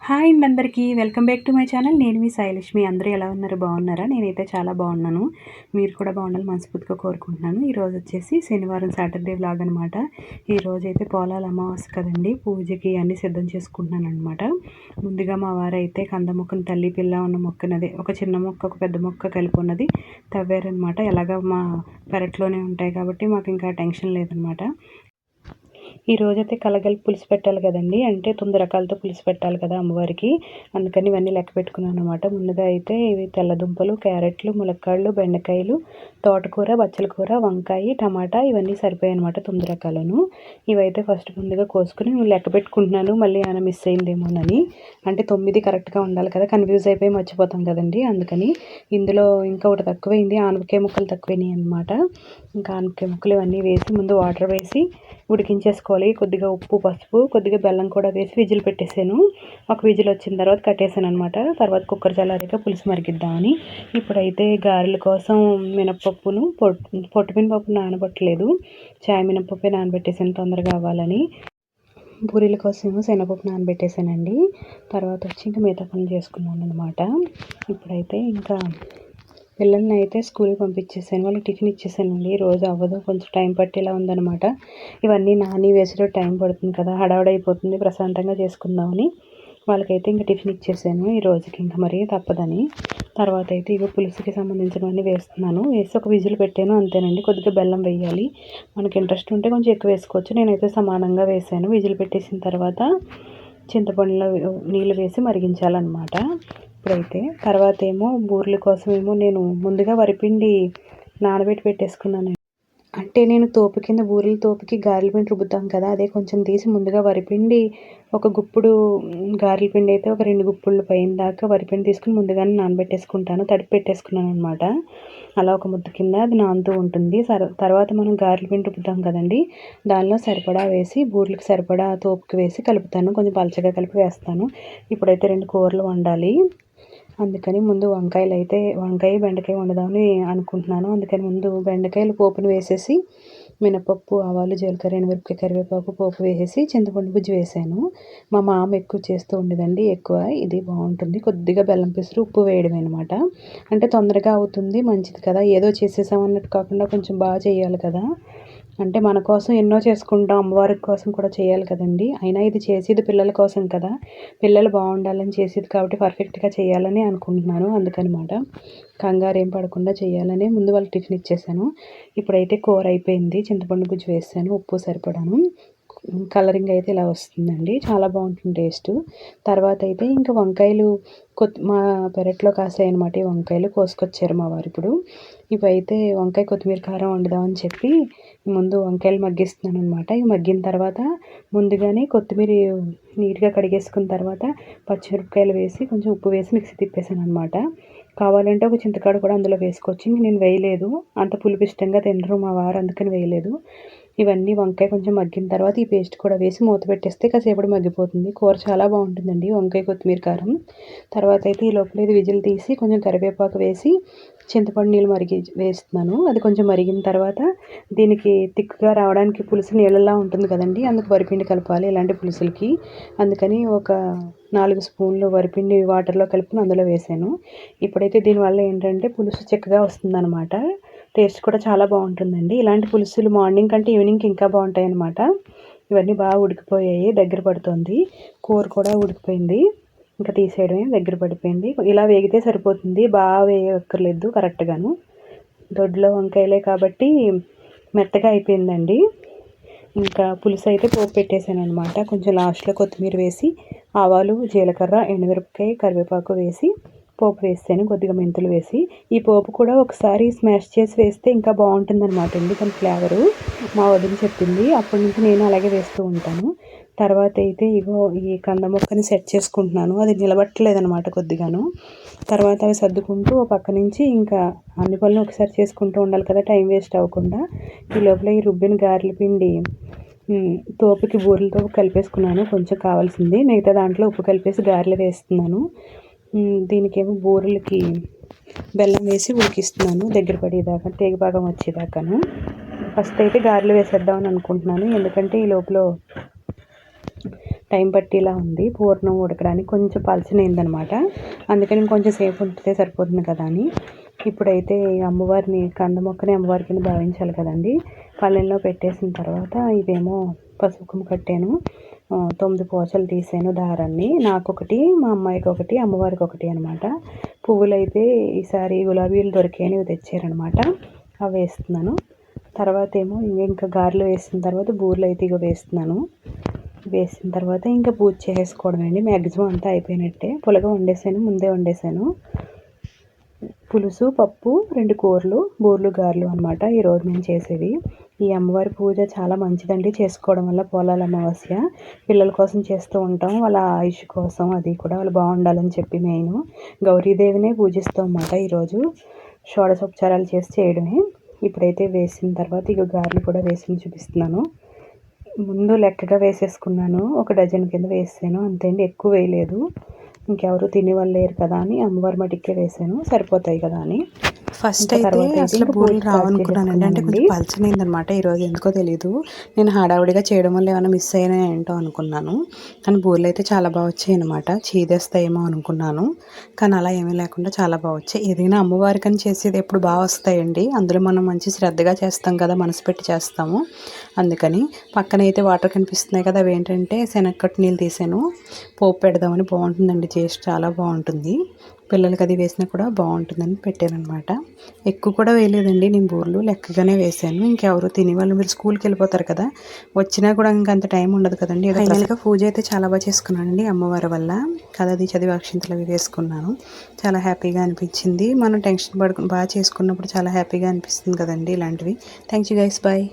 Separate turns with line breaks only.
Hi అండి అందరికీ. Welcome back to my channel. నేను మీ సాయిలక్ష్మి. అందరూ ఎలా ఉన్నారు? బాగున్నారా? నేనైతే చాలా బాగున్నాను. మీరు కూడా బాగుండాలి మనస్ఫూర్తిగా కోరుకుంటున్నాను. ఈరోజు వచ్చేసి శనివారం సాటర్డే వ్లాగ్ అనమాట ఈరోజు అయితే పొలాల అమావాస్య కదండి. పూజకి అన్నీ సిద్ధం చేసుకుంటున్నాను అనమాట ముందుగా మా వారు అయితే కంద మొక్కను తల్లి పిల్ల ఉన్న మొక్కనది ఒక చిన్న మొక్క ఒక పెద్ద మొక్క కలిపి ఉన్నది తవ్వారనమాట ఎలాగ మా పెరట్లోనే ఉంటాయి కాబట్టి మాకు ఇంకా టెన్షన్ లేదనమాట ఈ రోజైతే కలగలి పులుసు పెట్టాలి కదండి. అంటే తొమ్మిది రకాలతో పులుసు పెట్టాలి కదా అమ్మవారికి. అందుకని ఇవన్నీ లెక్క పెట్టుకున్నాను అనమాట ముందుగా అయితే ఇవి తెల్లదుంపలు క్యారెట్లు ములక్కాళ్ళు బెండకాయలు తోటకూర బచ్చల కూర వంకాయ టమాటా ఇవన్నీ సరిపోయాయి అనమాట తొమ్మిది రకాలను ఇవైతే ఫస్ట్ ముందుగా కోసుకుని లెక్క పెట్టుకుంటున్నాను. మళ్ళీ ఆయన మిస్ అయిందేమోనని. అంటే తొమ్మిది కరెక్ట్గా ఉండాలి కదా. కన్ఫ్యూజ్ అయిపోయి మర్చిపోతాం కదండి. అందుకని ఇందులో ఇంకా ఒకటి తక్కువైంది. ఆనపకాయ ముక్కలు తక్కువైనాయి అనమాట ఇంకా ఆనపకాయ ముక్కలు ఇవన్నీ వేసి ముందు వాటర్ వేసి ఉడికించేసుకోవాలి. కొద్దిగా ఉప్పు పసుపు కొద్దిగా బెల్లం కూడా వేసి విజిల్ పెట్టేసాను. ఒక విజిల్ వచ్చిన తర్వాత కట్టేసాను అనమాట తర్వాత కుక్కర్ చల్లారాక పులుసు మరిగిద్దామని ఇప్పుడైతే గారెల కోసం మినపప్పును పొట్టు పొట్టు మినపప్పు నానబట్టలేదు. చాయ్ మినపప్పు నానబెట్టేసాను తొందరగా అవ్వాలని. పూరీల కోసం శనగపప్పు నానబెట్టేసానండి. తర్వాత వచ్చి ఇంకా మిగతా పనులు చేసుకున్నాను అనమాట ఇప్పుడైతే ఇంకా పిల్లల్ని అయితే స్కూల్కి పంపించేసాను వాళ్ళకి టిఫిన్ ఇచ్చేసానండి రోజు అవ్వదు. కొంచెం టైం పట్టేలా ఉందనమాట ఇవన్నీ నాని వేసేటో టైం పడుతుంది కదా. హడావుడైపోతుంది ప్రశాంతంగా చేసుకుందామని వాళ్ళకైతే ఇంకా టిఫిన్ ఇచ్చేసాను ఈ రోజుకి ఇంకా మరి తప్పదని. తర్వాత అయితే ఇవి పులుసుకి సంబంధించినవన్నీ వేస్తున్నాను. వేసి ఒక విజిల్ పెట్టాను. అంతేనండి. కొద్దిగా బెల్లం వేయాలి. మనకి ఇంట్రెస్ట్ ఉంటే కొంచెం ఎక్కువ వేసుకోవచ్చు. నేనైతే సమానంగా వేసాను విజిల్ పెట్టేసిన తర్వాత చింతపండులో నీళ్ళు వేసి మరిగించాలన్నమాట. ఇప్పుడైతే తర్వాత ఏమో బూరెల కోసం ఏమో నేను ముందుగా వరిపిండి నానబెట్టి పెట్టేసుకున్నాను అంటే నేను తోపు కింద బూరెల తోపుకి గారెల పిండి రుబ్బుతాం కదా అదే కొంచెం తీసి ముందుగా వరిపిండి ఒక గుప్పుడు గారెల పిండి అయితే ఒక రెండు గుప్పుళ్ళు పైన దాకా వరిపిండి తీసుకుని ముందుగానే నానబెట్టేసుకుంటాను తడిపి పెట్టేసుకున్నాను అనమాట అలా ఒక ముద్ద కింద అది నానుతూ ఉంటుంది. తర్వాత మనం గారెల పిండి రుబ్బుతాం కదండి దానిలో సరిపడా వేసి బూరెలకు సరిపడా తోపుకి వేసి కలుపుతాను. కొంచెం పలచగా కలిపి వేస్తాను. ఇప్పుడైతే రెండు కూరలు వండాలి. అందుకని ముందు వంకాయలు అయితే వంకాయ బెండకాయ వండుదామని అనుకుంటున్నాను. అందుకని ముందు బెండకాయలు పోపును వేసేసి మినపప్పు ఆవాలు జీలకర్ర ఎనిమిరపకాయ కరివేపాకు పోపు వేసేసి చింతపండు గుజ్జు వేసాను. మా మామ ఎక్కువ చేస్తూ ఉండేదండి ఎక్కువ. ఇది బాగుంటుంది. కొద్దిగా బెల్లం పిసురు ఉప్పు వేయడమే అనమాట అంటే తొందరగా అవుతుంది మంచిది కదా. ఏదో చేసేసామన్నట్టు కాకుండా కొంచెం బాగా చేయాలి కదా. అంటే మన కోసం ఎన్నో చేసుకుంటాం అమ్మవారి కోసం కూడా చేయాలి కదండి. అయినా ఇది చేసేది పిల్లల కోసం కదా. పిల్లలు బాగుండాలని చేసేది కాబట్టి పర్ఫెక్ట్గా చేయాలని అనుకుంటున్నాను అందుకనమాట. కంగారు ఏం పడకుండా చేయాలని ముందు వాళ్ళు టిఫిన్ ఇచ్చేసాను. ఇప్పుడైతే కూర అయిపోయింది. చింతపండు గుజ్జు వేసాను. ఉప్పు సరిపడాను. కలరింగ్ అయితే ఇలా వస్తుందండి. చాలా బాగుంటుంది టేస్ట్. తర్వాత అయితే ఇంకా వంకాయలు కొత్తి మా పెరట్లో కాసాయి అనమాట ఈ వంకాయలు కోసుకొచ్చారు మా వారు ఇప్పుడు. ఇవైతే వంకాయ కొత్తిమీర కారం వండుదామని చెప్పి ముందు వంకాయలు మగ్గిస్తున్నాను అనమాట ఇవి మగ్గిన తర్వాత ముందుగానే కొత్తిమీర నీట్గా కడిగేసుకున్న తర్వాత పచ్చిమిరపకాయలు వేసి కొంచెం ఉప్పు వేసి మిక్సీ తిప్పేసాను అనమాట కావాలంటే ఒక చింతకాడు కూడా అందులో వేసుకోవచ్చు. నేను వేయలేదు. అంత పులుపు ఇష్టంగా తినరు మా వారు అందుకని వేయలేదు. ఇవన్నీ వంకాయ కొంచెం మగ్గిన తర్వాత ఈ పేస్ట్ కూడా వేసి మూత పెట్టేస్తే కాసేపటి మగ్గిపోతుంది. కూర చాలా బాగుంటుందండి వంకాయ కొత్తిమీర కారం. తర్వాత అయితే ఈ లోపల ఇది విజిల్ తీసి కొంచెం కరివేపాకు వేసి చింతపండు నీళ్ళు మరిగి వేస్తున్నాను. అది కొంచెం మరిగిన తర్వాత దీనికి తిక్కుగా రావడానికి పులుసు నీళ్ళలా ఉంటుంది కదండి. అందుకు వరిపిండి కలపాలి ఇలాంటి పులుసులకి. అందుకని ఒక నాలుగు స్పూన్లు వరిపిండి వాటర్లో కలిపి అందులో వేసాను. ఇప్పుడైతే దీనివల్ల ఏంటంటే పులుసు చిక్కగా వస్తుందన్నమాట. టేస్ట్ కూడా చాలా బాగుంటుందండి. ఇలాంటి పులుసులు మార్నింగ్ కంటే ఈవినింగ్కి ఇంకా బాగుంటాయి అనమాట ఇవన్నీ బాగా ఉడికిపోయాయి దగ్గర పడుతుంది. కూర కూడా ఉడికిపోయింది. ఇంకా తీసేయడమే దగ్గర పడిపోయింది. ఇలా వేగితే సరిపోతుంది. బాగా వేయక్కర్లేదు కరెక్ట్గాను. దొడ్లో వంకాయలే కాబట్టి మెత్తగా అయిపోయిందండి. ఇంకా పులుసు అయితే పోపు పెట్టేశాను అనమాట కొంచెం లాస్ట్లో కొత్తిమీర వేసి ఆవాలు జీలకర్ర ఎండుమిరపకాయ కరివేపాకు వేసి పోపు వేస్తేను కొద్దిగా మెంతులు వేసి ఈ పోపు కూడా ఒకసారి స్మాష్ చేసి వేస్తే ఇంకా బాగుంటుందన్నమాట. అండి దాని ఫ్లేవరు మా వదిన చెప్పింది. అప్పటి నుంచి నేను అలాగే వేస్తూ ఉంటాను. తర్వాత అయితే ఇగో ఈ కంద మొక్కని సెట్ చేసుకుంటున్నాను. అది నిలబట్టలేదనమాట కొద్దిగాను. తర్వాత అవి సర్దుకుంటూ పక్క నుంచి ఇంకా అన్ని పనులు ఒకసారి చేసుకుంటూ ఉండాలి కదా టైం వేస్ట్ అవ్వకుండా. ఈ లోపల ఈ రుబ్బిన గారెల పిండి తోపుకి బూరెలతో కలిపేసుకున్నాను. కొంచెం కావాల్సింది. మిగతా దాంట్లో ఉప్పు కలిపేసి గారెలు వేస్తున్నాను. దీనికేమో బూరెలకి బెల్లం వేసి ఉడికిస్తున్నాను దగ్గర పడేదాకా తీగ భాగం వచ్చేదాకాను. ఫస్ట్ అయితే గారెలు వేసేద్దామని అనుకుంటున్నాను ఎందుకంటే ఈ లోపల టైం పట్టేలా ఉంది. పూర్ణం ఉడకడానికి కొంచెం పలచనైందనమాట. అందుకని కొంచెం సేపు ఉంటే సరిపోతుంది కదా అని. ఇప్పుడైతే అమ్మవారిని కంద మొక్కని అమ్మవారి కింద భావించాలి కదండి. పళ్ళెంలో పెట్టేసిన తర్వాత ఇదేమో పసుపు కట్టాను. తొమ్మిది పోచలు తీసాను దారాన్ని. నాకు ఒకటి మా అమ్మాయికి ఒకటి అమ్మవారికి ఒకటి అనమాట పువ్వులు అయితే ఈసారి గులాబీలు దొరికాయని తెచ్చారనమాట అవి వేస్తున్నాను. తర్వాత ఏమో ఇంకా గారెలు వేసిన తర్వాత బూరెలు అయితే ఇక వేస్తున్నాను. వేసిన తర్వాత ఇంకా పూజ చేసుకోవడమండి మ్యాక్సిమం అంతా అయిపోయినట్టే. పులగ వండేసాను ముందే వండేసాను. పులుసు పప్పు రెండు కూరలు బూర్లు గారెలు అనమాట ఈరోజు నేను చేసేవి. ఈ అమ్మవారి పూజ చాలా మంచిదండి. చేసుకోవడం వల్ల పోలాల అమావాస్య. పిల్లల కోసం చేస్తూ ఉంటాం. వాళ్ళ ఆయుష్ కోసం అది కూడా వాళ్ళు బాగుండాలని చెప్పి మెయిన్. గౌరీదేవినే పూజిస్తాం అన్నమాట ఈరోజు. షోడశోపచారాలు చేసి చేయడమే. ఇప్పుడైతే వేసిన తర్వాత ఇక గారెలు కూడా వేసి చూపిస్తున్నాను. ముందు లెక్కగా వేసేసుకున్నాను. ఒక డజన్ కింద వేసాను. అంతే అండి ఎక్కువ వేయలేదు. ఇంకెవరు తినేవాళ్ళు లేరు కదా అని అమ్మవారి మటుకే వేసాను. సరిపోతాయి కదా అని.
ఫస్ట్ అయితే అసలు బూరెలు రావనుకున్నానండి అంటే కొంచెం పలచనైంది అనమాట ఈరోజు ఎందుకో తెలియదు నేను హడావుడిగా చేయడం వల్ల ఏమైనా మిస్ అయినా ఏంటో అనుకున్నాను. కానీ బూరెలు అయితే చాలా బాగా వచ్చాయి అనమాట చీదేస్తాయేమో అనుకున్నాను. కానీ అలా ఏమీ లేకుండా చాలా బాగా వచ్చాయి. ఏదైనా అమ్మవారికి అని చేసేది ఎప్పుడు బాగా వస్తాయండి. అందులో మనం మంచి శ్రద్ధగా చేస్తాం కదా మనసు పెట్టి చేస్తాము. అందుకని పక్కన అయితే వాటర్ కనిపిస్తున్నాయి కదా అవి ఏంటంటే శనక్కట్టు నీళ్ళు తీసాను. పోపు పెడదామని బాగుంటుందండి. టేస్ట్ చాలా బాగుంటుంది. పిల్లలకి అది వేసినా కూడా బాగుంటుందని పెట్టానమాట ఎక్కువ కూడా వేయలేదండి. నేను బూర్లు లెక్కగానే వేసాను ఇంకెవరు తిని వాళ్ళు మీరు స్కూల్కి వెళ్ళిపోతారు కదా. వచ్చినా కూడా ఇంకంత టైం ఉండదు కదండి. ఫైనల్గా పూజ అయితే చాలా బాగా చేసుకున్నానండి అమ్మవారి వల్ల. కదా అది చదివి అక్షింతలు అవి వేసుకున్నాను. చాలా హ్యాపీగా అనిపించింది. మనం టెన్షన్ పడుకుని బాగా చేసుకున్నప్పుడు చాలా హ్యాపీగా అనిపిస్తుంది కదండి ఇలాంటివి. Thank you guys bye